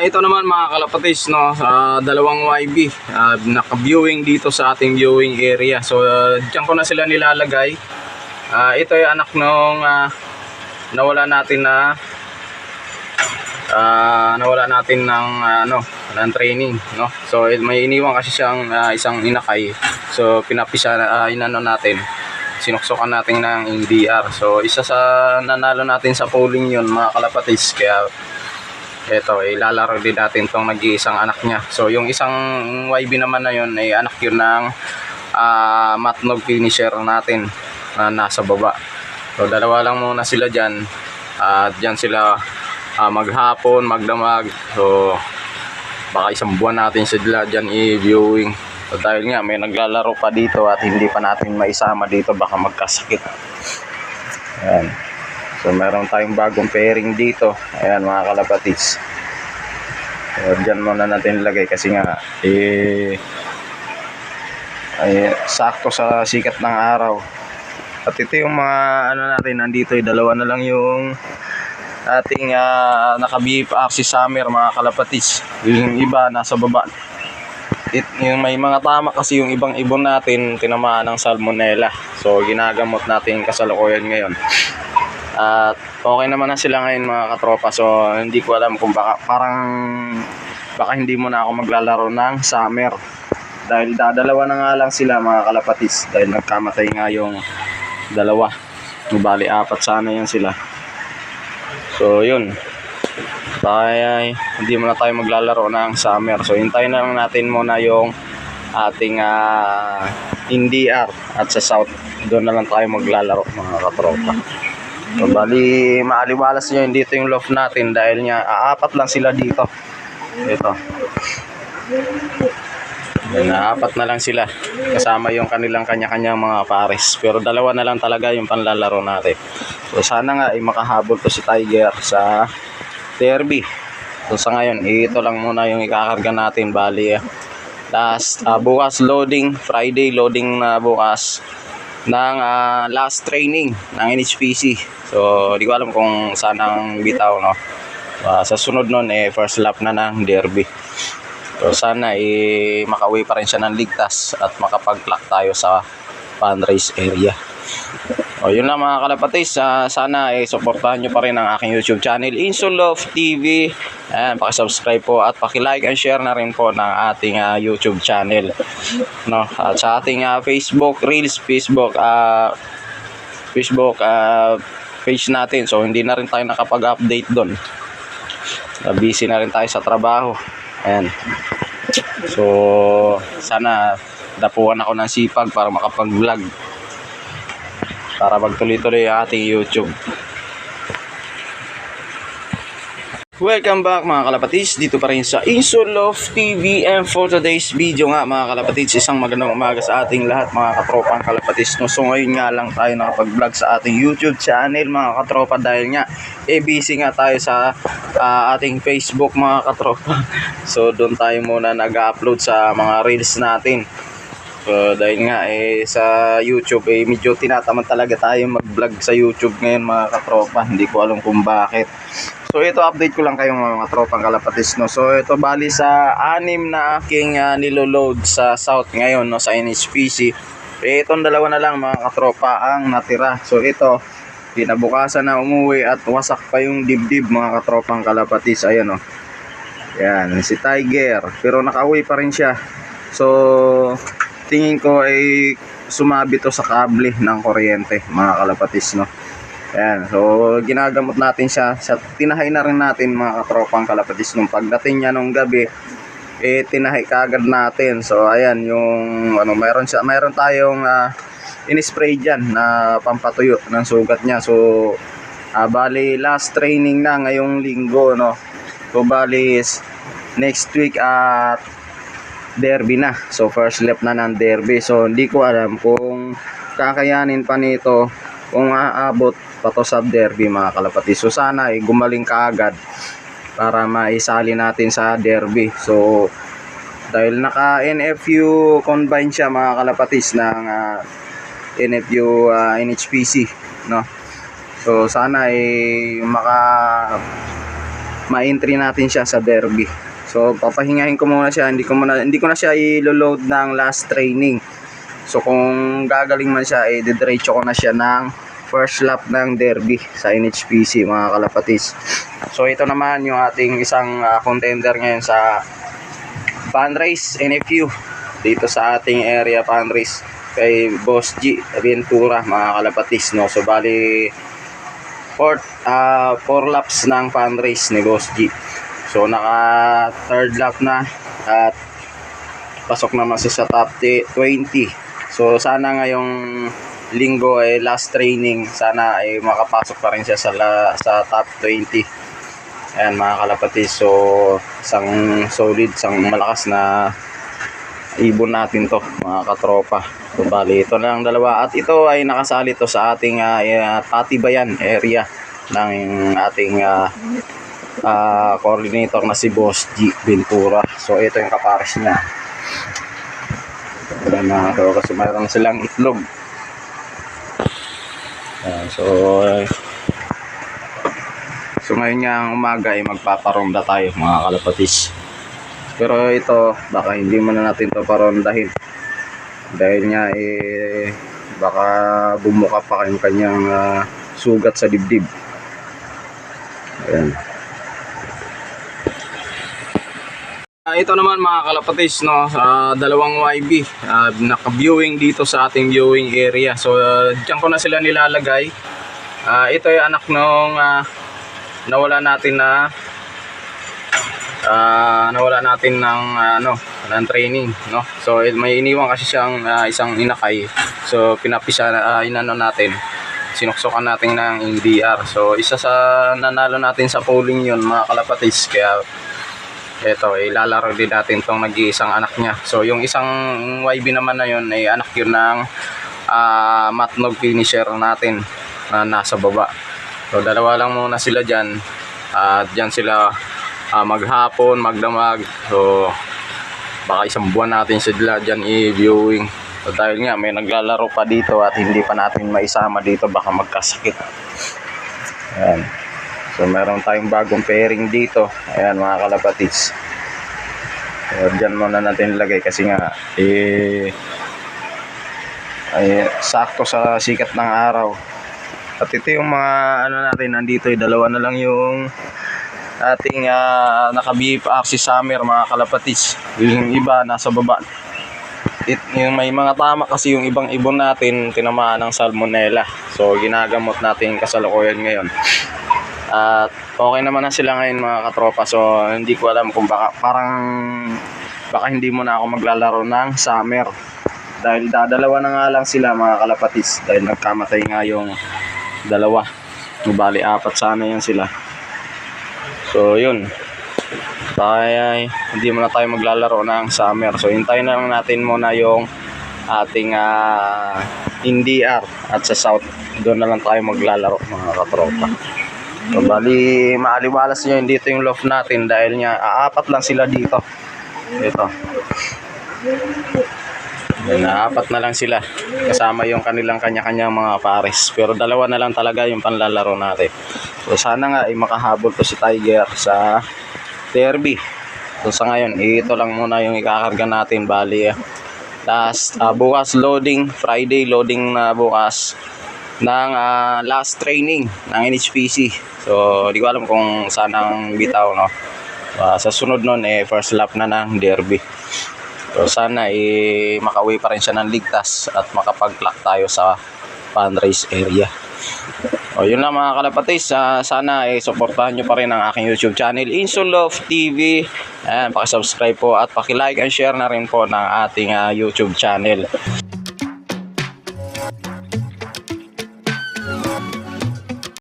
ito naman mga kalapatis, no, sa dalawang YB, ah, naka-viewing dito sa ating viewing area. So, uh, diyan ko na sila nilalagay. Ah, ito yung anak nung ah, nawala natin na ah, nawala natin ng ano, ng training, no. So, eh, may iniwan kasi siyang ah, isang inakay. So, pinapisa uh, inano natin. Sinuksukan natin ng NDR. So, isa sa nanalo natin sa polling yun, mga kalapatis. Kaya, ito, ilalaro din natin tong nag-iisang anak niya. So, yung isang YB naman na yun, ay anak yun ng ah, matnog finisher natin na nasa baba. So, dalawa lang muna sila dyan. At dyan sila ah, maghapon, magdamag. So, baka isang buwan natin sila dyan i-viewing. So, dahil nga, may naglalaro pa dito at hindi pa natin maisama dito, baka magkasakit. Ayan. So, meron tayong bagong pairing dito. Ayan, mga kalapatis. So, dyan muna natin ilagay kasi nga, eh, ay, sakto sa sikat ng araw. At ito yung mga, ano natin, nandito, eh, dalawa na lang yung ating uh, naka-BF Axis Summer, mga kalapatis. Yung iba, nasa baba. It, yung may mga tama kasi yung ibang ibon natin tinamaan ng salmonella. So, ginagamot natin kasalukuyan ngayon. At okay naman na sila ngayon mga katropa. So hindi ko alam kung baka parang baka hindi mo na ako maglalaro ng summer. Dahil dadalawa na nga lang sila mga kalapatis. Dahil nagkamatay nga yung dalawa. Bali apat sana yan sila. So yun. Kaya hindi mo na tayo maglalaro ng summer. So hintayin na lang natin muna yung ating uh, NDR at sa south. Doon na lang tayo maglalaro mga katropa. So, bali, maaliwalas nyo, dito yung loft natin dahil nga, aapat lang sila dito. Ito. Yan, aapat na lang sila. Kasama yung kanilang kanya-kanyang mga pares. Pero dalawa na lang talaga yung panlalaro natin. So, sana nga ay makahabol to si Tiger sa derby. So, sa ngayon, ito lang muna yung ikakarga natin. Bali, last, ah, bukas loading, Friday loading na bukas ng ah, last training ng NHPC. So, di ko alam kung saan ang bitaw, no? Ah, sa sunod nun, eh, first lap na ng derby. So, sana, eh, makauwi pa rin siya ng ligtas at makapag-clock tayo sa fundraise area. O, yun lang mga kalapatis. Ah, sana, eh, supportahan nyo pa rin ang aking YouTube channel, Insulove TV. Ayan, pakisubscribe po at pakilike and share na rin po ng ating ah, YouTube channel. No? At sa ating ah, Facebook, Reels, Facebook, ah, Facebook ah, page natin. So, hindi na rin tayo nakapag-update doon. Uh, busy na rin tayo sa trabaho. Ayan. So, sana dapuan ako ng sipag para makapag-vlog. Para magtuloy-tuloy ang ating YouTube. Welcome back mga kalapatis, dito pa rin sa Insulove TV and for today's video nga mga kalapatis, isang magandang umaga sa ating lahat mga katropang kalapatis. No, so ngayon nga lang tayo nakapag-vlog sa ating YouTube channel mga katropa dahil nga eh busy nga tayo sa ah, ating Facebook mga katropa. So doon tayo muna nag-upload sa mga reels natin. So dahil nga eh sa YouTube eh medyo tinatamad talaga tayo mag-vlog sa YouTube ngayon mga katropa. Hindi ko alam kung bakit. So ito update ko lang kayong mga tropang kalapatis no. So ito bali sa anim na aking uh, niloload sa south ngayon no sa NHPC. Eh, itong dalawa na lang mga katropa ang natira. So ito kinabukasan na umuwi at wasak pa yung dibdib mga katropang kalapatis. Ayan no. Yan si Tiger pero nakauwi pa rin siya. So tingin ko ay sumabi to sa kable ng kuryente mga kalapatis no. Ayan, so ginagamot natin siya. Sa tinahay na rin natin mga katropang kalapatis nung pagdating niya nung gabi eh tinahay kagad natin. So ayan yung ano meron siya, meron tayong uh, in-spray diyan na pampatuyo ng sugat niya. So ah, bali last training na ngayong linggo no. So bali next week at derby na. So first lap na ng derby. So hindi ko alam kung kakayanin pa nito kung aabot pa to sa derby mga kalapati. So sana ay gumaling kaagad para maisali natin sa derby. So dahil naka NFU combine siya mga kalapatis ng ah, NFU ah, NHPC no. So sana ay maka ma-entry natin siya sa derby. So papahingahin ko muna siya, hindi ko muna hindi ko na siya i-load ng last training. So kung gagaling man siya, eh didiretso ko na siya ng first lap ng derby sa NHPC mga kalapatis. So ito naman yung ating isang ah, contender ngayon sa fan race NFU dito sa ating area fan race kay Boss G Ventura mga kalapatis no. So bali fourth ah four laps ng fan race ni Boss G. So naka third lap na at pasok naman siya sa top ti- 20. So sana ngayong linggo ay last training, sana ay makapasok pa rin siya sa la, sa top 20. Ayan mga kalapati, so isang solid, isang malakas na ibon natin to mga katropa. So bali ito na lang dalawa at ito ay nakasali to sa ating uh, Tatibayan area ng ating ah, ah, coordinator na si Boss G Ventura. So ito yung kapares niya. Ayan mga katropa, so mayroon silang itlog. Ayan, so So ngayon nga ang umaga ay magpaparonda tayo mga kalapatis. Pero ito, baka hindi mo na natin to parondahin. Dahil nga eh, baka bumuka pa yung kanyang ah, sugat sa dibdib. Ayan. Ah, ito naman mga kalapatis no, sa dalawang YB, ah, naka-viewing dito sa ating viewing area. So uh, diyan ko na sila nilalagay. Ah, ito ay anak nung ah, nawala natin na ah, nawala natin ng ano ng training no? So eh, may iniwan kasi siyang ah, isang inakay. So pinapisa uh, inano natin. Sinuksukan natin ng NDR so isa sa nanalo natin sa polling yun mga kalapatis kaya eto ilalaro din natin tong nag-iisang anak niya so yung isang YB naman na yun ay anak yun ng ah, matnog finisher natin na nasa baba So dalawa lang muna sila dyan. At dyan sila ah, maghapon, magdamag. So baka isang buwan natin sila dyan i-viewing. So dahil nga may naglalaro pa dito at hindi pa natin maisama dito baka magkasakit. Ayan. So meron tayong bagong pairing dito. Ayan mga kalapatis. So dyan muna natin ilagay kasi nga eh ay sakto sa sikat ng araw at ito yung mga ano natin nandito ay dalawa na lang yung ating uh, naka-BF axis summer mga kalapatis. Yung iba nasa baba. It, yung may mga tama kasi yung ibang ibon natin tinamaan ng salmonella. So ginagamot natin kasalukuyan ngayon. At okay naman na sila ngayon mga katropa. So hindi ko alam kung baka parang baka hindi mo na ako maglalaro ng summer. Dahil dadalawa na nga lang sila mga kalapatis. Dahil nagkamatay nga yung dalawa bali apat sana yan sila so yun kaya hindi muna tayo maglalaro ng summer so hintayin na lang natin muna yung ating uh, NDR at sa south doon na lang tayo maglalaro mga katropa so bali maaliwalas nyo dito yung loft natin dahil nga aapat lang sila dito ito yan, apat na lang sila. Kasama yung kanilang kanya-kanyang mga pares. Pero dalawa na lang talaga yung panlalaro natin. So sana nga ay makahabol to si Tiger sa derby. So sa ngayon, ito lang muna yung ikakarga natin. Bali, ah, last, ah, bukas loading, Friday loading na bukas ng ah, last training ng NHPC. So, di ko alam kung saan ang bitaw, no? Ah, sa sunod nun, eh, first lap na ng derby. So sana eh, makauwi pa rin siya ng ligtas at makapag-clock tayo sa fan race area. O yun lang mga kalapatis, ah, sana eh, supportahan nyo pa rin ang aking YouTube channel, Insulove TV. Ayan, pakisubscribe po at pakilike and share na rin po ng ating ah, YouTube channel.